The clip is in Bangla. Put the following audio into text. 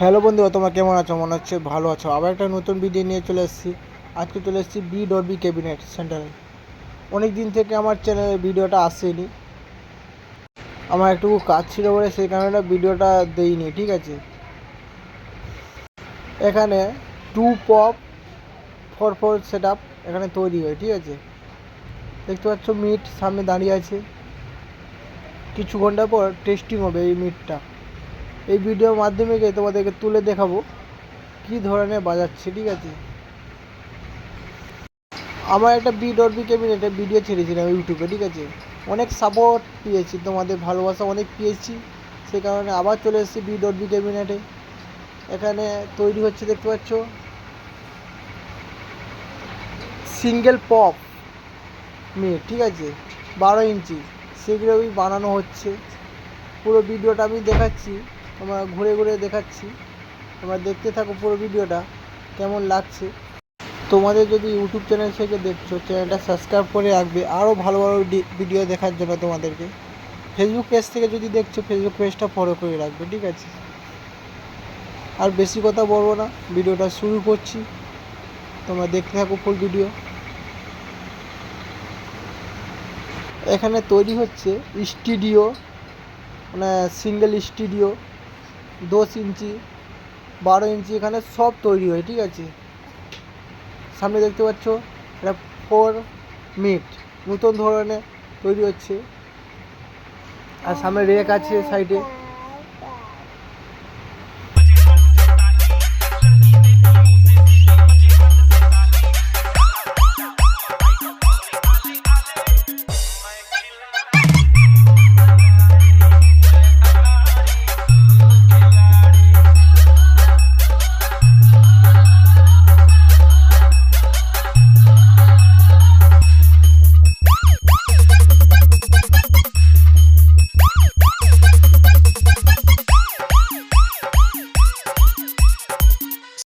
হ্যালো বন্ধুরা তোমরা কেমন আছো? মনে হচ্ছে ভালো আছো। আবার একটা নতুন ভিডিও নিয়ে চলে এসেছি। আজকে চলে এসেছি বি ডবি ক্যাবিনেট সেন্টারে অনেক দিন থেকে আমার চ্যানেলে ভিডিওটা আসেনি। আমার একটু কাজ ছিল বলে সেই কারণে ভিডিওটা দেইনি, ঠিক আছে? এখানে টু পপ ফোর ফোর সেট আপ এখানে তৈরি হয়, ঠিক আছে? দেখতে পাচ্ছ মিট সামনে দাঁড়িয়ে আছে। কিছু ঘণ্টা পর টেস্টিং হবে এই মিটটা এই ভিডিওর মাধ্যমে গিয়ে তোমাদেরকে তুলে দেখাবো কি ধরনের বাজাচ্ছে ঠিক আছে? আমার একটা বি ডট বি ক্যাবিনেটে ভিডিও ছেড়েছিলাম ইউটিউবে ঠিক আছে? অনেক সাপোর্ট পেয়েছি, তোমাদের ভালোবাসা অনেক পেয়েছি। সে কারণে আবার চলে এসেছি বি ডট বি ক্যাবিনেটে এখানে তৈরি হচ্ছে, দেখতে পাচ্ছ? সিঙ্গেল পপ মেয়ে, ঠিক আছে? বারো ইঞ্চি। সেগুলোই বানানো হচ্ছে। পুরো ভিডিওটা আমি দেখাচ্ছি। তোমরা ঘুরে ঘুরে দেখাচ্ছি। তোমরা দেখতে থাকো পুরো ভিডিওটা, কেমন লাগছে। তোমাদের যদি ইউটিউব চ্যানেল থেকে দেখছ চ্যানেলটা সাবস্ক্রাইব করে রাখবে। আরও ভালো ভালো ভিডিও দেখার জন্য তোমাদেরকে। ফেসবুক পেজ থেকে যদি দেখছ ফেসবুক পেজটা ফলো করে রাখবে, ঠিক আছে? আর বেশি কথা বলব না, ভিডিওটা শুরু করছি। তোমরা দেখতে থাকো ফুল ভিডিও এখানে তৈরি হচ্ছে স্টুডিও মানে সিঙ্গেল স্টুডিও দশ ইঞ্চি, বারো ইঞ্চি এখানে সব তৈরি হয়, ঠিক আছে? সামনে দেখতে পাচ্ছ, এটা ফোর মিট নতুন ধরনের তৈরি হচ্ছে। আর সামনে রেক আছে সাইডে